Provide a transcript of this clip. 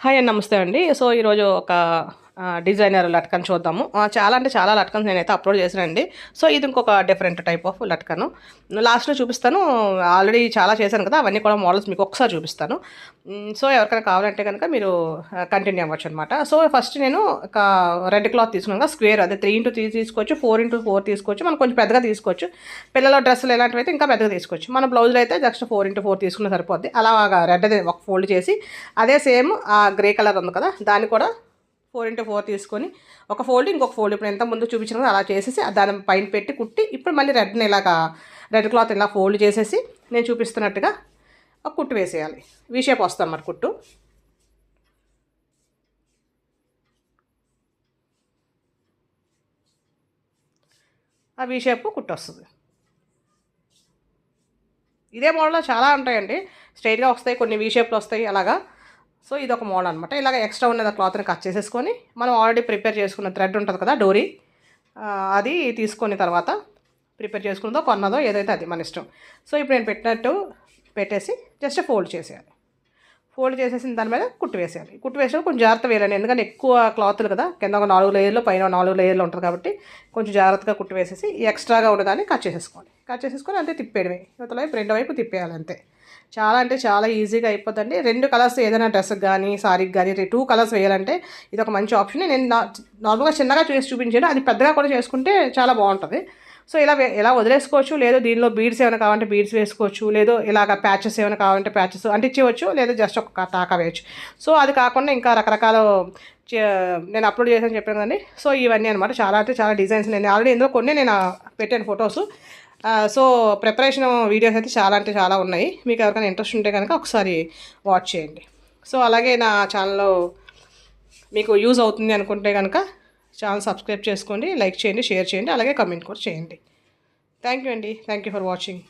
Hi అండి నమస్తే అండి. సో ఈరోజు ఒక డిజైనర్ లట్కన్ చూద్దాము. చాలా అంటే చాలా లట్కన్స్ నేనైతే అప్లోడ్ చేశానండి. సో ఇది ఇంకొక డిఫరెంట్ టైప్ ఆఫ్ లట్కను. లాస్ట్లో చూపిస్తాను. ఆల్రెడీ చాలా చేశాను కదా అవన్నీ కూడా మోడల్స్ మీకు ఒకసారి చూపిస్తాను. సో ఎవరికైనా కావాలంటే కనుక మీరు కంటిన్యూ అవ్వచ్చు అనమాట సో ఫస్ట్ నేను ఒక రెడ్ క్లాత్ తీసుకున్నాను స్క్వేర్ అదే త్రీ ఇంటూ త్రీ తీసుకోవచ్చు ఫోర్ ఇంటూ ఫోర్ తీసుకోవచ్చు మనం కొంచెం పెద్దగా తీసుకోవచ్చు. పిల్లల డ్రెస్సులు ఇలాంటివి అయితే ఇంకా పెద్దగా తీసుకోవచ్చు. మన బ్లౌజులు అయితే జస్ట్ ఫోర్ ఇంటూ ఫోర్ తీసుకున్న సరిపోద్ది. అలాగా రెడ్ ఒక ఫోల్డ్ చేసి అదే సేమ్ ఆ గ్రే కలర్ ఉంది కదా దాన్ని కూడా ఫోర్ ఇంటూ ఫోర్ తీసుకొని ఒక ఫోల్డ్ ఇంకొక ఫోల్డ్ ఇప్పుడు ఎంత ముందు చూపించిన అలా చేసేసి దాని పైన పెట్టి కుట్టి ఇప్పుడు మళ్ళీ రెడ్ని ఇలాగా రెడ్ క్లాత్ ఇలా ఫోల్డ్ చేసేసి నేను చూపిస్తున్నట్టుగా ఒక కుట్టు వేసేయాలి. వీ షేప్ వస్తుంది అన్నమాట కుట్టు. ఆ వీ షేప్ కుట్టు వస్తుంది. ఇదే మోడల్లో చాలా ఉంటాయండి. స్ట్రైట్గా వస్తాయి కొన్ని వీ షేప్లు వస్తాయి అలాగా. సో ఇది ఒక మోడల్ అనమాట ఇలాగ ఎక్స్ట్రా ఉన్నది క్లాత్ని కట్ చేసేసుకొని మనం ఆల్రెడీ ప్రిపేర్ చేసుకున్న థ్రెడ్ ఉంటుంది కదా డోరీ అది తీసుకొని తర్వాత ప్రిపేర్ చేసుకున్నదో కొన్నదో ఏదైతే అది మన ఇష్టం. సో ఇప్పుడు నేను పెట్టినట్టు పెట్టేసి జస్ట్ ఫోల్డ్ చేసేయాలి. ఫోల్డ్ చేసేసిన దాని మీద కుట్టు వేసేయాలి కుట్టు వేసినప్పుడు కొంచెం జాగ్రత్త వేయాలండి. ఎందుకంటే ఎక్కువ క్లాత్లు కదా కింద ఒక నాలుగు లేయర్లు పైన నాలుగు లేయర్లు ఉంటుంది కాబట్టి కొంచెం జాగ్రత్తగా కుట్టు వేసేసి ఎక్స్ట్రాగా ఉన్నదాన్ని కట్ చేసేసుకోండి. కట్ చేసేసుకొని అంతే తిప్పేయడమే. యువతల వైపు రెండు వైపు తిప్పేయాలి అంతే. చాలా అంటే చాలా ఈజీగా అయిపోతుందండి రెండు కలర్స్ ఏదైనా డ్రెస్కి కానీ సారీకి కానీ టూ కలర్స్ వేయాలంటే ఇది ఒక మంచి ఆప్షన్. నేను నా- నార్మల్గా చిన్నగా చేసి చూపించాను. అది పెద్దగా కూడా చేసుకుంటే చాలా బాగుంటుంది. సో ఇలా ఎలా వదిలేసుకోవచ్చు? లేదో దీనిలో బీడ్స్ ఏమైనా కావాలంటే బీడ్స్ వేసుకోవచ్చు. లేదో ఇలాగ ప్యాచెస్ ఏమైనా కావాలంటే ప్యాచెస్ అంటించవచ్చు లేదా జస్ట్ ఒక తాక వేయచ్చు. సో అది కాకుండా ఇంకా రకరకాల చే- నేను అప్లోడ్ చేశాను చెప్పాను కదండి. సో ఇవన్నీ అనమాట చాలా అంటే చాలా డిజైన్స్ నేను ఆల్రెడీ ఇందులో కొన్ని నేను పెట్టాను ఫొటోస్ సో ప్రిపరేషన్ వీడియోస్ అయితే చాలా అంటే చాలా ఉన్నాయి. మీకు ఎవరికైనా ఇంట్రెస్ట్ ఉంటే కనుక ఒకసారి వాచ్ చేయండి. సో అలాగే నా ఛానల్లో మీకు యూజ్ అవుతుంది అనుకుంటే కనుక ఛానల్ సబ్స్క్రైబ్ చేసుకోండి లైక్ చేయండి షేర్ చేయండి అలాగే కమెంట్ కూడా చేయండి. థ్యాంక్ యూ అండి. Thank you for watching